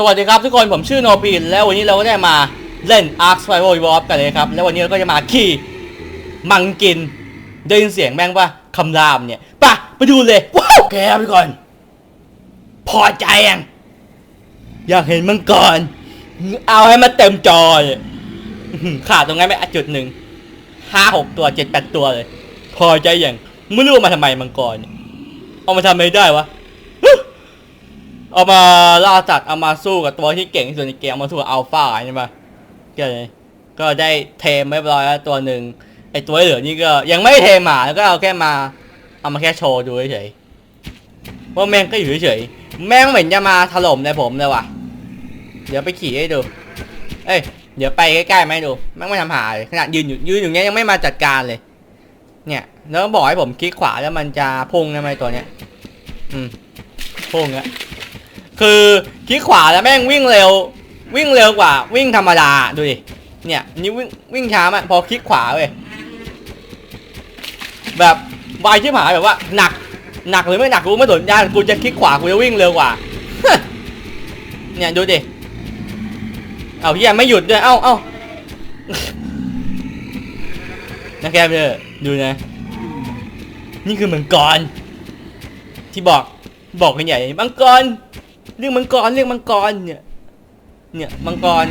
สวัสดีครับทุกคนผมชื่อโนปีนแล้ววันนี้เราก็ได้มาเล่น Ark Survival Evolved กันเลยครับ แล้ววันนี้เราก็จะมาขี่มังกิน ได้ยินเสียงแม่งว่าคำรามเนี่ยไป่ะไปดูเลยว้าวแกไปก่อนพอใจยังอยากเห็นมังกรเอาให้มันเต็มจอเลยขาดตรงนั้นไปอะจุดหนึ่งห้าหกตัวเจ็ดแปดตัวเลย พอใจยังไม่รู้มาทำไมมังกรเนี่ยเอามาทำอะไรได้วะ เอามาล่าสัตว์เอามาสู้กับตัวที่เก่งที่สุดในเกมเอามาสู้กับอัลฟาใช่ไหมก็เลยก็ได้เทมเรียบร้อยแล้วตัวหนึ่งไอตัวเหลือนี่ก็ยังไม่เทมหมาแล้วก็เอาแค่มาเอามาแค่โชว์ดูเฉยๆว่าแม่งก็อยู่เฉยๆแม่งเหมือนจะมาถล่มในผมเลยว่ะ เดี๋ยวไปขี่ให้ดู เอ้ยเดี๋ยวไปใกล้ๆไหมดูแม่งไม่ทำหายขนาดยืนอยู่ยืนอยู่เนี้ยยังไม่มาจัดการเลย เนี่ยแล้วบอกให้ผมคลิกขวาแล้วมันจะพุ่งนะไมตัวเนี้ย อืมพุ่งอะ คือคลิกขวาแล้วแม่งวิ่งเร็ว วิ่งเร็วกว่า วิ่งธรรมดาดูดิเนี่ยนี่วิ่งวิ่งช้ามากพอคลิกขวาเว้ยแบบวายที่หมายแบบว่าหนักหนักหรือไม่หนักกูไม่สนใจกูจะคลิกขวากูจะวิ่งเร็วกว่าเนี่ยดูดิเอาพี่ยังไม่หยุดด้วยเอ้าเอ้านะแกเพื่อดูนะ นี่คือมังกรที่บอกบอกกันใหญ่มังกร เรื่องมังกรเรื่องมังกรเนี่ย เนี่ยมังกร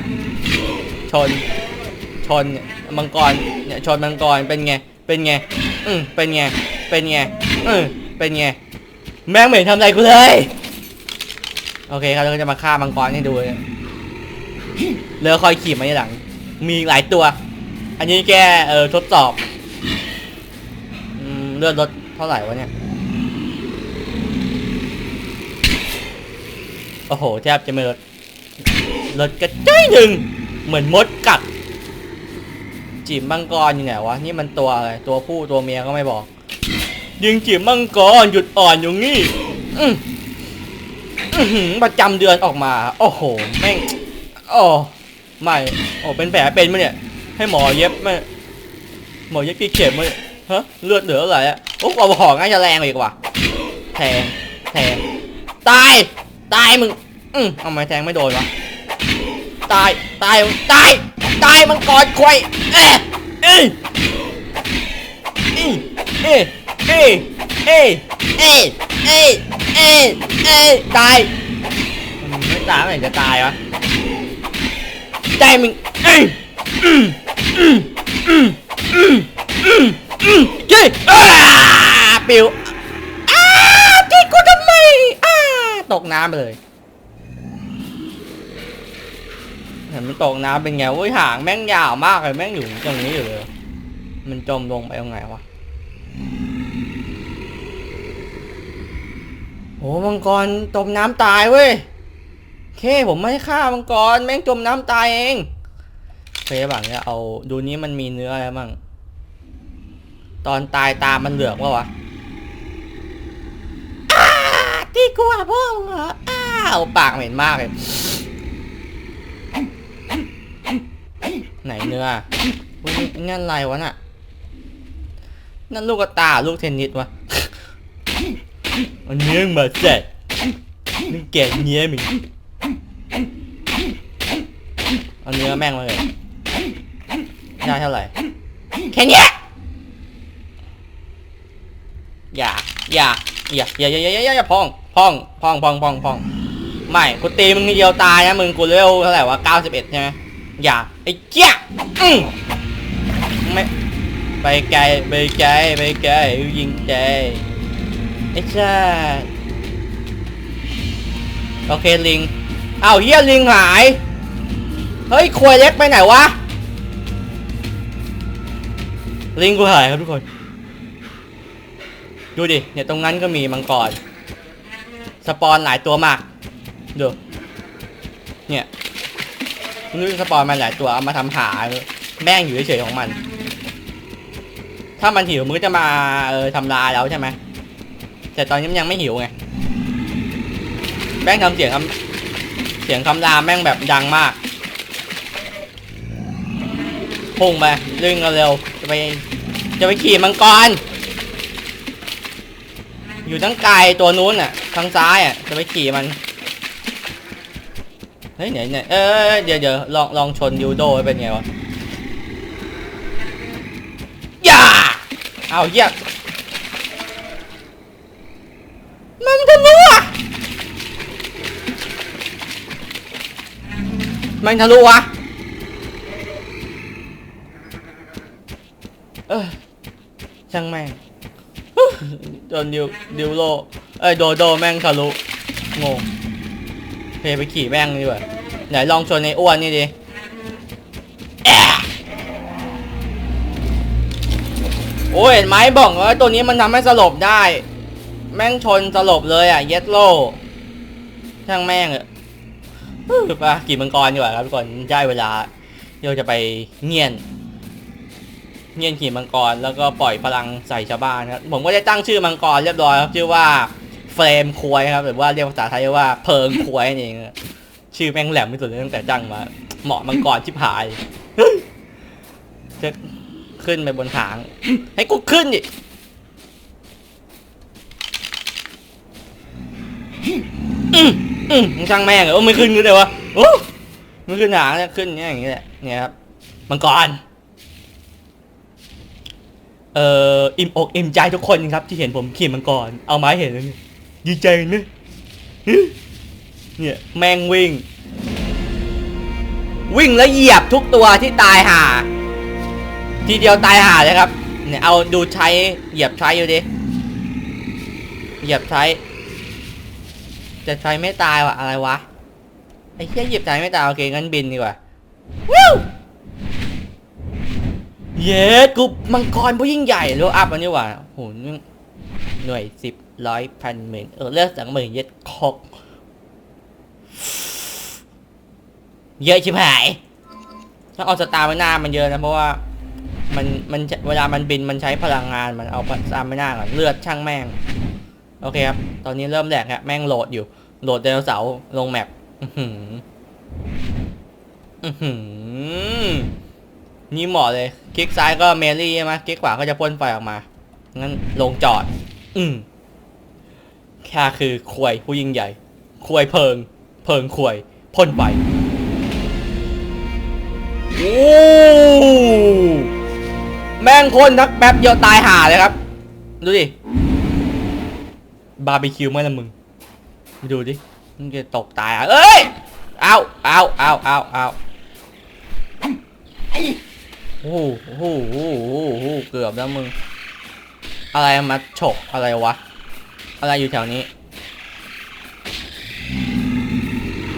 ชน ชนเนี่ยมังกรเนี่ยชนมังกรเป็นไง เป็นไง อืมเป็นไง เป็นไงอืมเป็นไง แม่งม่เห็นทำอะไรกูเลย โอเคครับเราก็จะมาฆ่ามังกรให้ดูเลยเรือคอยขี่มาในหลัง มีหลายตัว อันนี้แกเออทดสอบอืมเลือดลดเท่าไหร่วะเนี่ย โอ้โหแทบจะไม่ลดลดกระจ้อยหนึ่งเหมือนมดกัดจีบมังกรอยู่ไหนวะนี่มันตัวอะไรตัวผู้ตัวเมียก็ไม่บอก ยิงจีบมังกรหยุดอ่อนอยู่งี้ประจำเดือนออกมา โอ้โหแม่งโอ้ไม่โอ้เป็นแผลเป็นมั้ยเนี่ย ให้หมอเย็บไหมหมอเย็บกี่เข็มมั้ยฮะเลือดเหลืออะไรอะโอ้เอาหอง่ายจะแรงอีกว่ะแทงแทงตาย ตายมึง อืมเอาไม้แทงไม่โดนวะ ตาย ตาย ตาย ตายมังกรควายเอ๊ะเอ้ยเอ้ยเอ้ยเอ้ยเอ้ยเอ้ยเอ้ยเอ้ยตายไม่ตายเมื่อไหร่จะตายวะตายมึงเอ้ยอืมอืมอืมอืมอืมอืมเย้ปิวอ้าที่กูทำไมอ้า ตกน้ำไปเลยเห็นมันตกน้ำเป็นไงเว้ยหางแม่งยาวมากเลยแม่งอยู่ตรงนี้อยู่เลย มันจมลงไปยังไงวะโอ้มังกรจมน้ำตายเว้ยเคผมไม่ฆ่ามังกรแม่งจมน้ำตายเองเคยบังเนี่ยเอาดูนี้มันมีเนื้ออะไรบ้างตอนตายตามันเหลือกวะวะอ้าที่ กลัวพ่อมึงเหรออ้าวปากเหม็นมากเลยไหนเนื้ออุ๊ยนั่นอะไรวะน่ะ นั่นลูกกระตาลูกเทนนิสวะเนี้ยมาเสร็จนี่แกะเนี้ยมึงเอาเนื้อแม่งมาเลยได้เท่าไหร่แค่เนี้ยอย่าอย่าอย่าอย่าอย่าอย่าอย่าอย่าพอง พ่องพ่องพ่องพ่องพ่องไม่กูตีมึงทีเดียวตายนะมึงกูเลเวลเท่าไหร่วะ91ใช่ไหมอย่าไอ้เจี๊ยอืมไม่ไปไกลไปไกลไปไกลยิงใจไอ้ชาโอเคลิงเอ้าเฮียลิงหาย เฮ้ยควยเล็กไปไหนวะ ลิงกูหายครับทุกคน ดูดิเนี่ยตรงนั้นก็มีมังกร สปอนหลายตัวมากดูเนี่ยนึกสปอยมาหลายตัวเอามาทำหาแม่งอยู่เฉยๆของมัน ถ้ามันหิวมันก็จะมาเออทำลายแล้วใช่ไหมแต่ตอนนี้มันยังไม่หิวไงแม่งทำเสียงคำเสียงคำรามแม่งแบบดังมากพุ่งไปดึงเร็วจะไปจะไปขี่มังกร อยู่ทั้งไกลตัวนู้นอะ ทางซ้ายอะ จะไปขี่มัน เฮ้ยไหนไหนเออเดี๋ยวเดี๋ยวลองลองชนยูโดเป็นไงวะอย่าเอาเหี้ยมันทะลุอะมันทะลุวะเออช่างแม่ง โดนดิวดิวโลเอ้ยโดโดแม่งทะลุงงเพไปขี่แม่งดีกว่าไหนลองชนในอ้วนนี่ดิโอ้ยเห็นไหมบอกว่าตัวนี้มันทำให้สลบได้ แม่งชนสลบเลยอะ เย็ดโลช่างแม่งอะไปะขี่มังกรดีกว่าครับทุกคนได้เวลาเดี๋ยวจะไปเงียน เงียนขี่มังกรแล้วก็ปล่อยพลังใส่ชาวบ้านครับผมก็ได้ตั้งชื่อมังกรเรียบร้อยครับชื่อว่าเฟรมควยครับหรือว่าเรียกภาษาไทยว่าเพิงควยนั่เองชื่อแม่งแหลมที่สุดเลยตั้งแต่ตั้งมาเหมาะมังกรชิบหายจะขึ้นไปบนหางให้กูขึ้นดิอืมอืมมึงช่างแม่งเหรอโอ้ไม่ขึ้นก็เลยวะโอ้ไม่ขึ้นหางเนี่ยขึ้นเนี่ยอย่างเงี้ยเนี่ยครับมังกร เอ่ออิ่มอกอิ่มใจทุกคนครับที่เห็นผมขี่มังกรเอาไม้เห็นแล้วเนี่ยดีใจนะเนี่ยแมงวิ่ง วิ่งแล้วเหยียบทุกตัวที่ตายห่า ทีเดียวตายห่าเลยครับ เนี่ยเอาดูใช้เหยียบใช้อยู่ดิเหยียบใช้ จะใช้ไม่ตายว่ะอะไรวะไอ้เหี้ยเหยียบใช้ไม่ตายโอเคงั้นบินดีกว่าวู้ เย้กูมังกรผู้ยิ่งใหญ่โลอัพอันนี้ว่ะโหนี่หน่วยสิบร้อยพันหมื่นเออเลือกสังหมื่นเย็ดคอกเยอะชิบหายถ้าเอาสตาร์ไม่น่ามันเยอะนะเพราะว่ามันมันเวลามันบินมันใช้พลังงานมันเอาสตาร์ไม่น่าก่อนเลือดช่างแม่ง โอเคครับ ตอนนี้เริ่มแหลกครับแม่งโหลดอยู่ โหลดไดโนเสาร์ลงแมปอื้อหืออื้อหือ นี่เหมาะเลย คลิกซ้ายก็เมลี่ใช่ไหมคลิกขวาก็จะพ่นไฟออกมา งั้นลงจอด อืมแค่คือควยผู้ยิ่งใหญ่ ควยเพิง เพิงควยพ่นไฟโอ้แม่งพ่นทักแป๊บเดียวตายห่าเลยครับ ดูดิ บาร์บีคิวไหมล่ะมึง ดูดิ มึงจะตกตายอะ เอ้ย เอาเอาเอาเอาเอาโอ้ โหโอ้โหโอ้โหโอ้โหเกือบแล้วมึง อะไรมาฉกอะไรวะ อะไรอยู่แถวนี้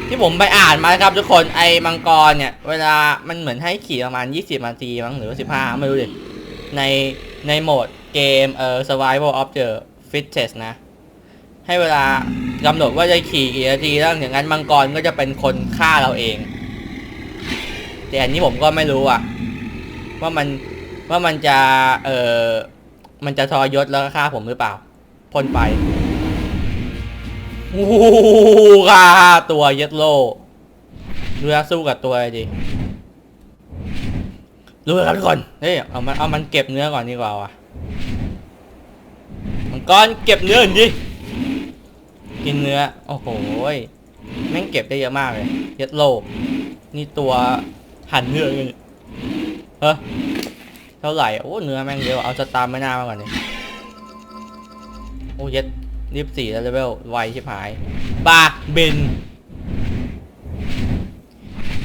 ที่ผมไปอ่านมาครับทุกคนไอ้มังกรเนี่ย เวลามันเหมือนให้ขี่ประมาณ 20นาทีมั้งหรือว่า15ไม่รู้ดิในในโหมดเกมเอ่อ survival of the fittest นะ ให้เวลากำหนดว่าจะขี่กี่นาทีแล้วอย่างนั้นมังกรก็จะเป็นคนฆ่าเราเอง แต่อันนี้ผมก็ไม่รู้อะ ว่ามันว่ามันจะ เออมันจะทรยศแล้วก็ฆ่าผมหรือเปล่าพ่นไปโอ้โหฆ่าตัวเย็ดโลดูแลสู้กับตัวดิรู้แล้วครับทุกคนเฮ้ยเอามันเอามันเก็บเนื้อก่อนดีกว่าว่ะมังกรเก็บเนื้อหน่อยดิกินเนื้อโอ้โหยแม่งเก็บได้เยอะมากเลยเย็ดโลนี่ตัวหั่นเนื้อเลย เฮ้ยเท่าไหร่โอ้เนื้อแม่งเยอะเอาสตาร์ไม่น่ามาก่อนนี่โอ้เย็ดรีบสี่แล้วเลเวลไวชิบหายปาเบน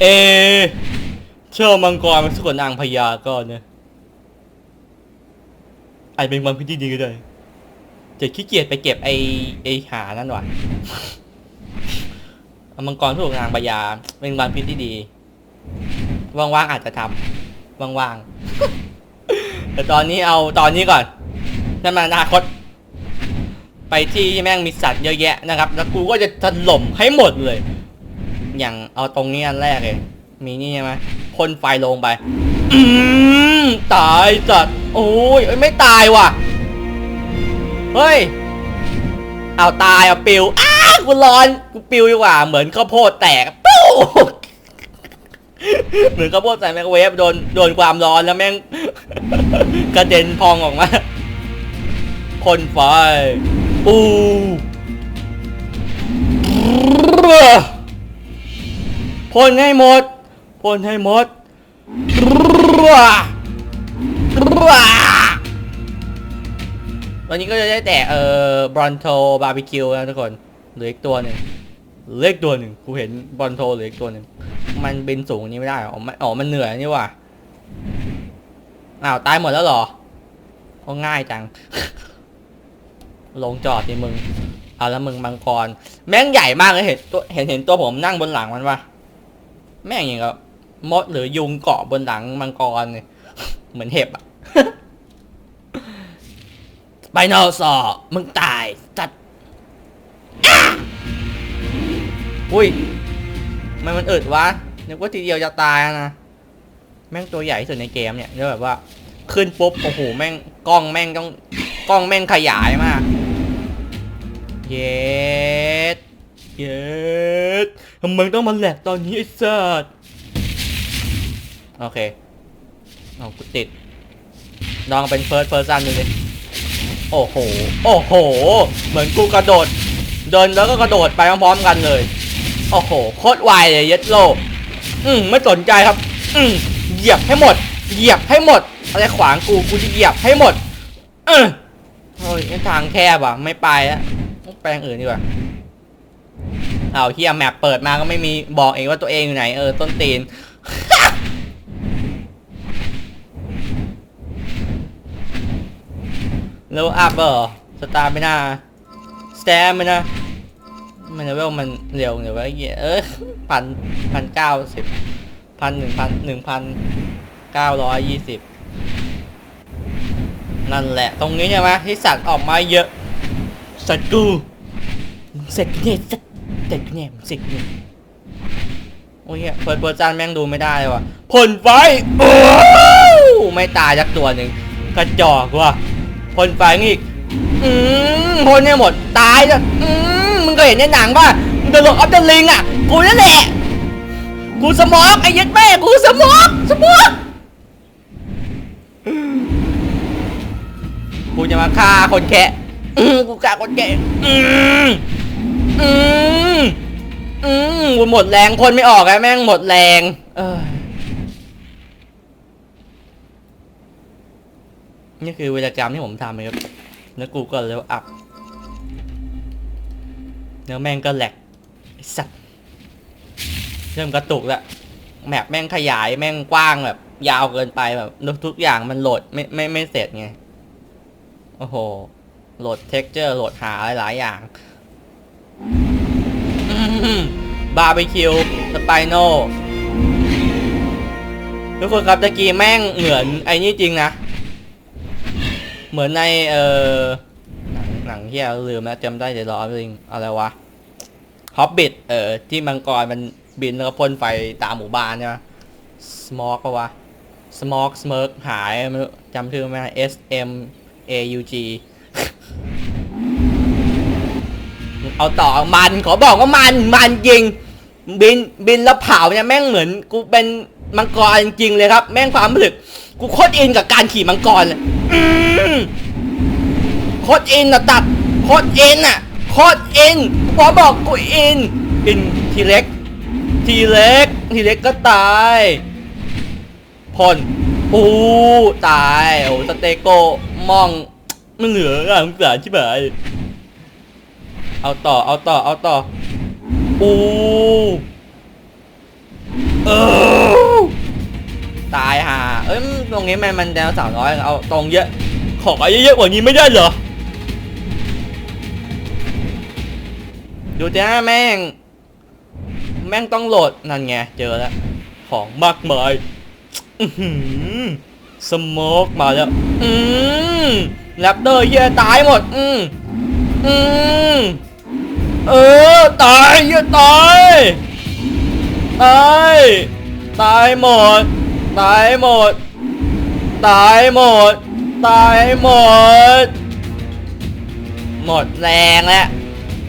เอ เชื่อมังกรมันสกวนนางพญาก็เนี่ยอาจเป็นความคิดที่ดีก็ได้จะขี้เกียจไปเก็บไอไอหานั่นว่ะเอามังกรสกวนนางพญาเป็นความคิดที่ดี ว่างๆอาจจะทำว่างๆ แต่ตอนนี้เอาตอนนี้ก่อนนั่นมันอนาคต ไปที่แม่งมีสัตว์เยอะแยะนะครับ แล้วกูก็จะถล่มให้หมดเลย อย่างเอาตรงนี้อันแรกเลย มีนี่ใช่ไหมพ่นไฟลงไปอืมตายสัตว์โอ้ยเอ้ยไม่ตายว่ะ เฮ้ย เอาตายเอาปิวอ้ากูร้อนกูปิวดีกว่า เหมือนข้าวโพดแตกปุ๊บ เหมือนข้าวโพดใส่ไมโครเวฟโดนโดนความร้อนแล้วแม่ง กระเด็นพองออกมาพ่นไฟอู้พ่นให้หมดพ่นให้หมดรัวรัววันนี้ก็จะได้แต่เอ่อบรอนโทบาร์บีคิวนะทุกคนเหลืออีกตัวหนึ่ง เลืออีกตัวหนึ่งกูเห็นบอนโทเหลืออีกตัวหนึ่งมันบินสูงอย่างนี้ไม่ได้อ๋อมันอ๋อมันเหนื่อยนี่ว่ะอ้าวตายหมดแล้วหรอก็ง่ายจัง ลงจอดดิมึงเอาแล้วมึงมังกร แม่งใหญ่มากเลยเห็นตัวเห็นเห็นตัวผมนั่งบนหลังมันปะแม่งอย่างกับมดหรือยุงเกาะบนหลังมังกรเนี่ยเหมือนเห็บอะไปนอสอมึงตายจัด อุ้ยทำไมมันอึดวะนึกว่าทีเดียวจะตายนะแม่งตัวใหญ่ที่สุดในเกมเนี่ยแล้วแบบว่า ขึ้นปุ๊บโอ้โหแม่งกล้องแม่งต้องกล้องแม่งขยายมาก เย็ดเย็ดทำไมต้องมาแหลกตอนนี้ไอ้สัสโอเคเอากูติดลองเป็นเฟิร์สเฟิร์สซันดูดิโอ้โห โอ้โห เหมือนกูกระโดด เดินแล้วก็กระโดดไปพร้อมๆกันเลย โอ้โหโคตรไวเลยเย็ดโลอืมไม่สนใจครับ อืมเหยียบให้หมด เหยียบให้หมดอะไรขวางกูกูจะเหยียบให้หมด เออโอ้ยนี่ทางแคบอะ ไม่ไปแล้วไปทางอื่นดีกว่าเอาเฮียแมปเปิดมาก็ไม่มีบอกเองว่าตัวเองอยู่ไหนเออต้นตีนเลเวอัพเหรอสตาร์ไม่น่าสแตมไม่นะ มันเลเวลมันเร็วเดี๋ยวว่าเหี้ยเออพันพันเก้าสิบพันหนึ่งพันหนึ่งพันเก้าร้อยยี่สิบนั่นแหละตรงนี้ใช่ไหมที่สัตว์ออกมาเยอะสัตว์กูเสร็จเนี่ยสัตว์เสร็จเนี่ยเสร็จเนี่ยโอ้ยเหี้ยเปิดเปิดจานแม่งดูไม่ได้เลยว่ะพ่นไฟโอ้ไม่ตายจักตัวหนึ่งกระจอกว่ะพ่นไฟอีกอืมพ่นให้หมดตายแล้วอืม็เห็นในหนังป่ะมึงจะหลบออฟเดอะลิงอะ กูนั่นแหละ กูสมองไอ้ยัดแม่กูสมองสมองกูจะมาฆ่าคนแคะกูฆ่าคนแคะอืมอืมอืมกูหมดแรงคนไม่ออกแล้แม่งหมดแรง เออนี่คือวิรกรรมที่ผมทำครับ แล้วกูก็เลเวลอัพ แล้วแม่งก็แหลกสัตว์เริ่มกระตุกล้วแมปแม่งขยายแม่งกว้างแบบ ยาวเกินไปแบบทุกอย่างมันโหลดไม่ไม่ไม่เสร็จไง โอ้โห โหลดเท็กเจอร์โหลดหาหลายอย่างบาร์บีคิวสไปโนทุกคนครับตะกี้แม่งเหมือนไอ้นี่จริงนะ เหมือนในเอ่อ หนังที่เราลืมแล้วจำได้แต่รอริงอะไรวะฮอบบิทเออที่มังกรมันบินแล้วก็พ่นไฟตามหมู่บ้านใช่ไหมสมอกปะวะสมอกสเมิร์กหายไม่รู้จำชื่อไม่ได้ S M A U G เอาต่อมันขอบอกว่ามันมันจริง บินบินแล้วเผาเนี่ยแม่งเหมือน กูเป็นมังกรจริงเลยครับ แม่งความรู้สึก กูโคตรอินกับการขี่มังกรเลย โคตรอินอะตัดโคตรอินอะโคตรอินพอบอกกูอินอินทีเล็ก ทีเล็ก ทีเล็กก็ตายพ่นปูตายโอ้สเตโกมองมันเหลืออะสงสารชิบหายเอาต่อเอาต่อเอาต่อปูเออตายห่าเอ้ยตรงนี้มันมันแดวสาวน้อยเอาตรงเยอะขอเยอะๆกว่านี้ไม่ได้เหรอ ดูจ้าแม่ง แม่งต้องโหลด นั่นไง เจอแล้ว ของมากมายอือหือสโมกมาแล้ว อืมแรปเตอร์เหี้ยตายหมด อืมอืมเออ ตายเหี้ยตาย ตาย ตายหมด ตายหมด ตายหมด ตายหมด หมดแรงแล้ว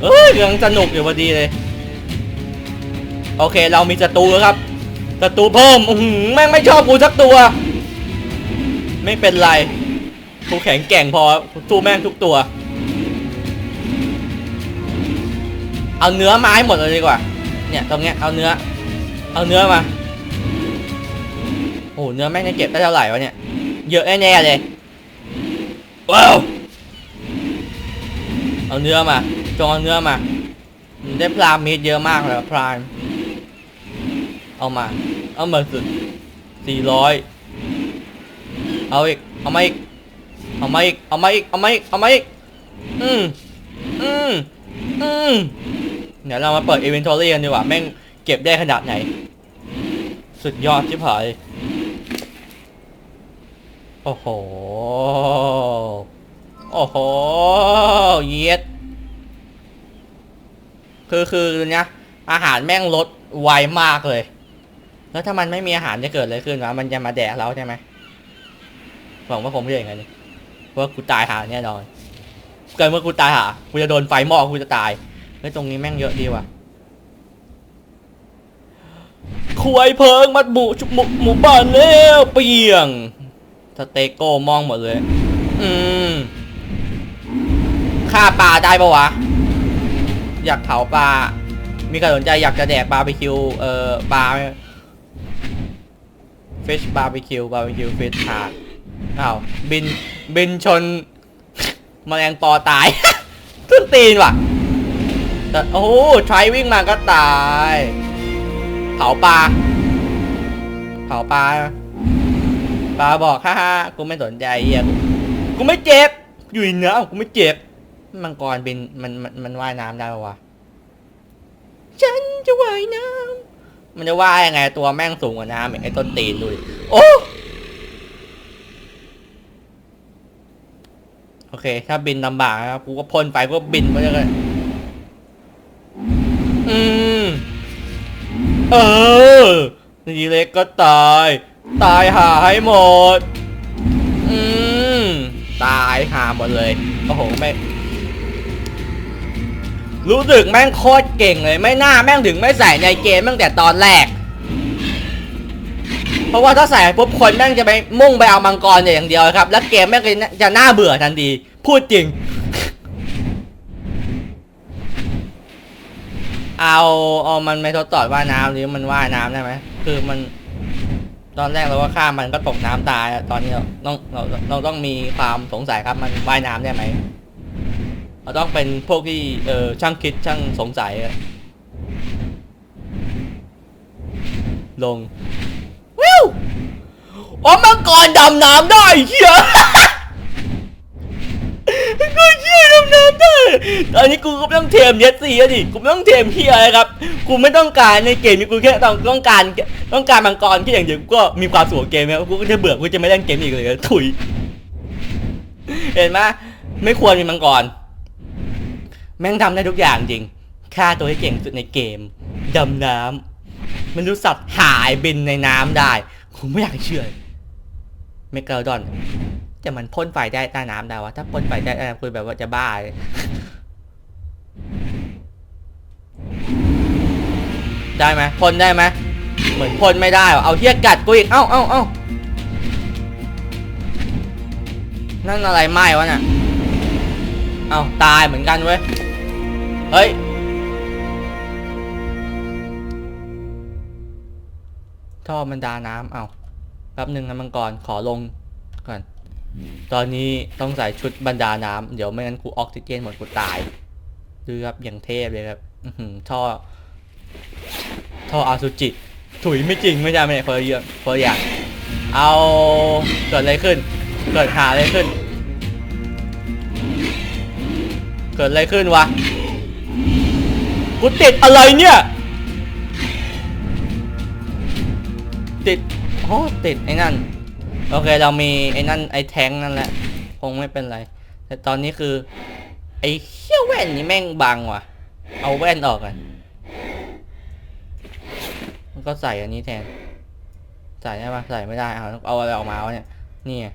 เอ้ยยังสนุกอยู่พอดีเลย โอเคเรามีศัตรูแล้วครับศัตรูเพิ่มอื้อแม่งไม่ชอบกูสักตัว ไม่เป็นไรกูแข็งแกร่งพอสู้แม่งทุกตัว เอาเนื้อไม้หมดเลยดีกว่า เนี่ยตรงเนี้ยเอาเนื้อ เอาเนื้อมาโอ้เนื้อแม่งจะเก็บได้เท่าไหร่วะเนี่ยเยอะแน่ๆเลยว้าวเอาเนื้อมา จองเอาเนื้อมา ได้พรามมีดเยอะมากเลยพรามเอามา เอามาสุดสี่ร้อยเอาอีก เอามาอีก เอามาอีก เอามาอีก เอามาอีก เอามาอีก อืม อืม อืม เดี๋ยวเรามาเปิด inventory กันดีกว่า แม่งเก็บได้ขนาดไหน สุดยอดชิบหาย โอ้โห โอ้โห เย็ด คือคือเนี่ยอาหารแม่งลดไวมากเลย แล้วถ้ามันไม่มีอาหารจะเกิดอะไรขึ้นวะมันจะมาแดกเราใช่ไหมหวังว่าคงไม่ใช่อย่างนั้นเพราะว่ากูตายหาแน่นอนเกิดเมื่อกูตายหากูจะโดนไฟมอกกูจะตายเฮ้ยตรงนี้แม่งเยอะดีว่ะควยเพิงมัดหมูชุบหมูหมูบ้านแล้วเปียงสเตโก้มองหมดเลย อืมฆ่าปลาได้ปะวะ อยากเผาปลา มีใครสนใจอยากจะแดกบาร์บีคิว เอ่อปลาฟิชบาร์บีคิวบาร์บีคิวฟิชขาดอ้าวบินบินชนแมลงปอตายต้นตีนว่ะแต่โอ้โหใช้วิ่งมาก็ตาย เผาปลา เผาปลา ปลาบอกฮ่าฮ่ากูไม่สนใจเหี้ยกูไม่เจ็บ อยู่ในน้ำกูไม่เจ็บ มังกรบินมันมันมันว่ายน้ำได้ปะวะ ฉันจะว่ายน้ำมันจะว่ายยังไงตัวแม่งสูงกว่าน้ำอีกไอ้ต้นตีนดูดิโอ้โอเค ถ้าบินลำบากนะครับกูก็พ่นไฟก็บินไปเลยอืมเออนี่เล็กก็ตาย ตายหาให้หมด อืมตายหาหมดเลยโอ้โหไม่ รู้สึกแม่งโคตรเก่งเลย ไม่น่าแม่งถึงไม่ใส่ในเกมตั้งแต่ตอนแรก เพราะว่าถ้าใส่ปุ๊บคนแม่งจะไปมุ่งไปเอามังกรอย่างเดียวครับ แล้วเกมแม่งจะน่าเบื่อทันที พูดจริง เอาเอามันไม่ทดสอบว่ายน้ำหรือมันว่ายน้ำได้ไหมคือมัน ตอนแรกเราก็ฆ่ามันก็ตกน้ำตายอะตอนนี้เราต้องเราเราต้องมีความสงสัยครับมันว่ายน้ำได้ไหม เราต้องเป็นพวกที่เออช่างคิดช่างสงสัยอะลงวิวอ๋อมังกรดำน้ำได้เฮียกูเชี่ยดำน้ำได้ตอนนี้กูก็ไม่ต้องเทมเยสซี่แล้วดิกูไม่ต้องเทมเฮียอะไรครับกูไม่ต้องการในเกมนี้กูแค่ต้องต้องการต้องการมังกรแค่อย่างเดียวกูก็มีความสุขกับเกมแล้วกูก็จะเบื่อกูจะไม่เล่นเกมอีกเลยถุยเห็นไหมไม่ควรมีมังกร แม่งทำได้ทุกอย่างจริงฆ่าตัวที่เก่งสุดในเกมดำน้ำมันรู้สัตว์หายบินในน้ำได้ผมไม่อยากเชื่อเมกาดอนแต่มันพ่นไฟได้ใต้น้ำได้วะถ้าพ่นไฟได้ใต้น้ำคือแบบว่าจะบ้าเลยได้ไหมพ่นได้ไหมเหมือนพ่นไม่ได้เอาเทียกัดกูอีกเอ้าเอ้าเอ้านั่นอะไรไหม้วะน่ะเอ้าตายเหมือนกันเว้ย เฮ้ย ท่อมันดาน้ำเอาแป๊บหนึ่งนะมังกรขอลงก่อน ตอนนี้ต้องใส่ชุดบรรดาน้ำเดี๋ยวไม่งั้นกูออกซิเจนหมดกูตายดูครับอย่างเทพเลยครับท่อ ท่ออาสุจิ ถุยไม่จริงไม่ใช่ไม่ใช่คนละเรื่องคนละอย่าง เอาเกิดอะไรขึ้น เกิดหาอะไรขึ้น เกิดอะไรขึ้นวะ กูติดอะไรเนี่ย ติดโอ้ติดไอ้นั่น โอเคเรามีไอ้นั่นไอ้แทงนั่นแหละคงไม่เป็นไร แต่ตอนนี้คือ ไอ้เขี้ยวแว่นนี่แม่งบังว่ะ เอาแว่นออกกันมันก็ใส่อันนี้แทน ใส่ได้ปะใส่ไม่ได้เอาเอาอะไรออกมาวะเนี่ยนี่อะ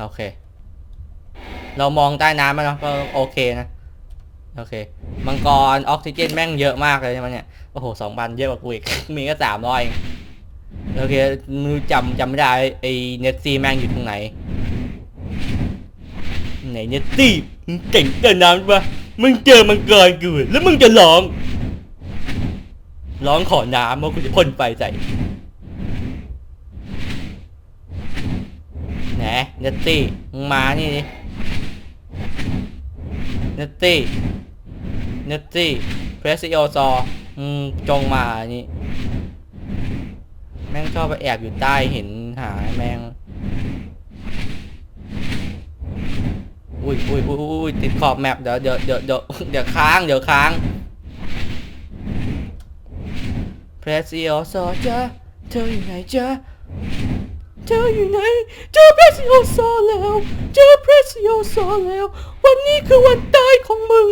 โอเค เรามองใต้น้ำมาแล้วก็โอเคนะ โอเค มังกรออกซิเจนแม่งเยอะมากเลยใช่ไหมเนี่ย โอ้โหสองพันเยอะกว่ากูอีก มีก็สามร้อยโอเคมือจำจำไม่ได้ไอ้เนตซี่แม่งอยู่ตรงไหน ไหนเนตซี่มึงเก่งเกินน้ำปะมึงเจอมังกรกูแล้วมึงจะร้อง ร้องขอน้ำว่ากูจะพ่นไฟใส่แหนเนตตี้มึงมานี่ดิเนตตี้ เนตตี้เพรสซิโอซอมึงจงมานี่แม่งชอบไปแอบอยู่ใต้เหินหาแม่งอุ้ยอุ้ยอุ้ยอุ้ยติดขอบแมปเดี๋ยวเดี๋ยวเดี๋ยวเดี๋ยวเดี๋ยวค้างเดี๋ยวค้างเพรสซิโอซอจ้าเธออยู่ไหนจ้าเธออยู่ไหนเจอเพรสซิโอซอแล้วเจอเพรสซิโอซอแล้ว วันนี้คือวันตายของมึง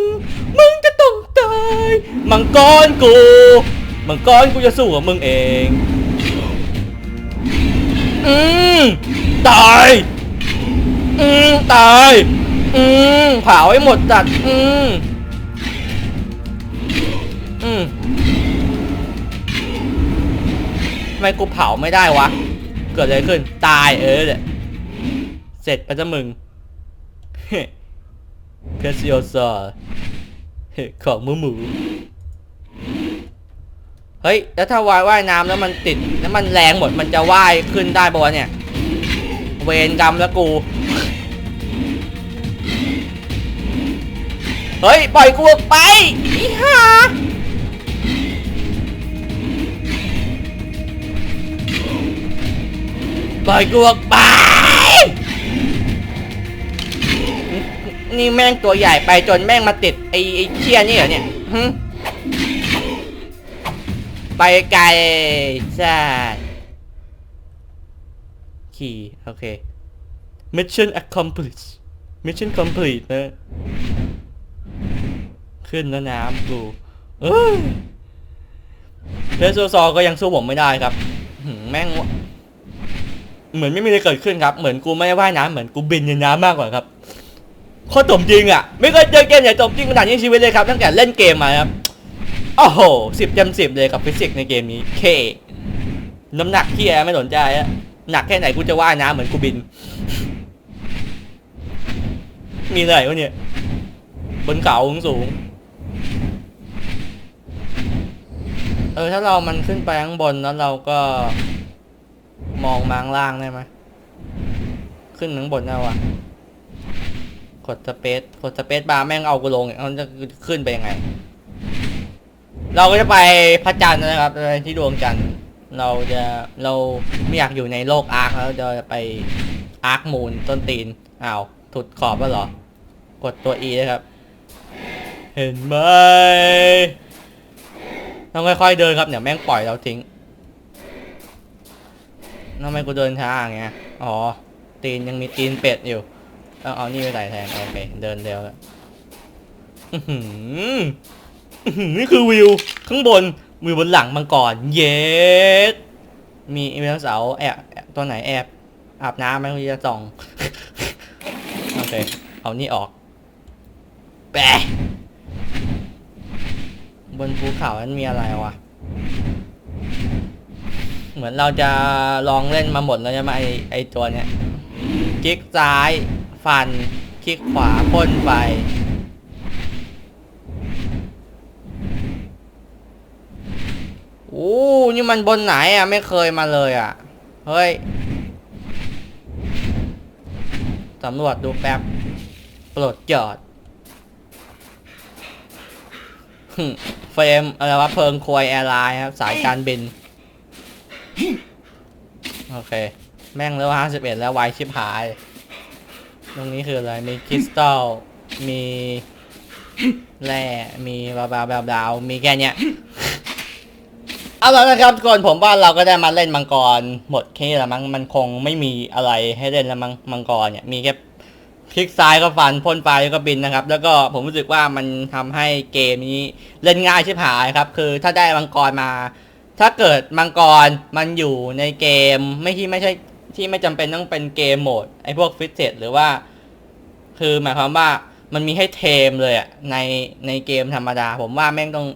มึงจะ ต้องตายมังกรกูมังกรกูจะสู้กับมึงเอง อืมตาย อืมตาย อืมเผาให้หมดจัด อืมอืมทำไมกูเผาไม่ได้วะ เกิดอะไรขึ้น ตายเออเนี่ยเสร็จไปจะมึง เพชโยซอ ของหมูหมู เฮ้ย แล้วถ้าว่ายว่ายน้ำแล้วมันติด แล้วมันแรงหมด มันจะว่ายขึ้นได้ปะวะเนี่ย เวรกรรมแล้วกู เฮ้ย ปล่อยกูออกไปอีห่าปล่อยกูออกไป นี่แม่งตัวใหญ่ไปจนแม่งมาติดไอ้ไอ้เชี่ยนี่เหรอเนี่ยหึไปไกลจ้าขี่โอเค mission accomplished mission complete นะ ขึ้นแล้วน้ำกูเอ้ยเพสโซซอก็ยังสู้ผมไม่ได้ครับแม่ง เหมือนไม่มีอะไรเกิดขึ้นครับ เหมือนกูไม่ได้ว่ายน้ำเหมือนกูบินในน้ำมากกว่าครับ โคตรสมจริงอะ ไม่เคยเจอเกมไหนสมจริงขนาดนี้ชีวิตเลยครับ ตั้งแต่เล่นเกมมาครับโอ้โหสิบเต็มสิบเลยกับฟิสิกส์ในเกมนี้เคน้ำหนักที่แอไม่สนใจอะหนักแค่ไหนกูจะว่ายน้ำเหมือนกูบิน มีอะไรวะเนี่ย บนเขาสูง เออ ถ้าเรามันขึ้นไปข้างบนแล้วเราก็ มองมาข้างล่างได้ไหมขึ้นข้างบนได้วะ กดสเปซกดสเปซบาร์แม่งเอากูลงเนี่ยมันจะขึ้นไปยังไง เราก็จะไปพระจันทร์นะครับไปที่ดวงจันทร์เราจะเราไม่อยากอยู่ในโลกอาร์คแล้วเราจะไปอาร์คมูนต้นตีนอ้าวถุดขอบแล้วเหรอ กดตัว E นะครับ เห็นไหมต้องค่อยๆเดินครับเดี๋ยวแม่งปล่อยเราทิ้งทำไมกูเดินช้าอย่างเงี้ยอ๋อตีนยังมีตีนเป็ดอยู่ ต้องเอานี่ไปใส่แทนโอเค เดินเร็วแล้วอื้อหืออือหือนี่คือวิว ข้างบนวิวบนหลังมังกรเย็ดมีเอเมลเสาแอบแอบตัวไหนแอบอาบน้ำไหมคุณจะส่องโอเค เอานี่ออกแปะบนภูเขานั้นมีอะไรวะ เหมือนเราจะลองเล่นมาหมดแล้วใช่ไหมไอไอตัวเนี้ยคลิกซ้าย ฟัน คลิกขวาพ่นไปโอ้นี่มันบนไหนอะ ไม่เคยมาเลยอะ เฮ้ย สำรวจดูแป๊บปรดจอดเฟรมอะไรวะ เพิงควยแอร์ไลน์ครับ สายการบิน โอเค แม่งแล้วห้าสิบเอ็ดแล้วไวชิบหาย ตรงนี้คืออะไร มีคริสตัล มีแร่มีบาบาแบบดาว มีแค่เนี้ย เอาแล้วนะครับทุกคนผมว่าเราก็ได้มาเล่นมังกร หมดแค่นี้ละมั้ง มันคงไม่มีอะไรให้เล่นล้วมั้งมังกรเนี่ย มีแค่คลิกซ้ายก็ฟันพ่นไปแล้วก็บินนะครับ แล้วก็ผมรู้สึกว่ามันทำให้เกมนี้เล่นง่ายชิบหายครับ คือถ้าได้มังกรมา ถ้าเกิดมังกรมันอยู่ในเกมไม่ที่ไม่ใช่ ที่ไม่จำเป็นต้องเป็นเกมโหมดไอ้พวกฟิตเซตหรือว่า คือหมายความว่ามันมีให้เทมเลยอะในในเกมธรรมดา ผมว่าแม่งต้อง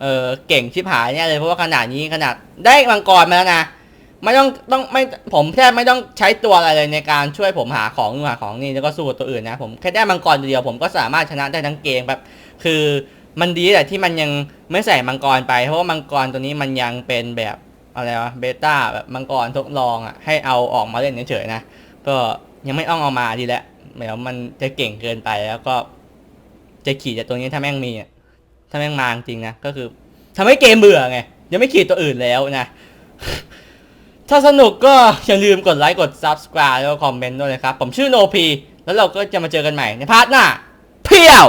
เออเก่งชิบหายเนี่ยเลยเพราะว่าขนาดนี้ขนาดได้มังกรมาแล้วนะไม่ต้องต้องไม่ผมแค่ไม่ต้องใช้ตัวอะไรเลยในการช่วยผมหาของหาของนี่แล้วก็สู้ตัวอื่นนะผมแค่ได้มังกรเดียวผมก็สามารถชนะได้ทั้งเกมแบบคือมันดีแหละที่มันยังไม่ใส่มังกรไป เพราะว่ามังกรตัวนี้มันยังเป็นแบบ อะไรวะเบต้าแบบมังกรทดลองอะให้เอาออกมาเล่นเฉยๆนะ ก็ยังไม่อ้องเอามาดีแล้วเดี๋ยวมันจะเก่งเกินไปแล้วก็ จะขี่จากตัวนี้ถ้าแม่งมีอะถ้าแม่งมาจริงนะก็คือทำให้เกมเบื่อไงยังไม่ขี่ตัวอื่นแล้วนะถ้าสนุกก็อย่าลืมกดไลค์กด subscribe แล้วก็คอมเมนต์ด้วยนะครับ ผมชื่อโนพี แล้วเราก็จะมาเจอกันใหม่ในพาร์ทหน้า เพียว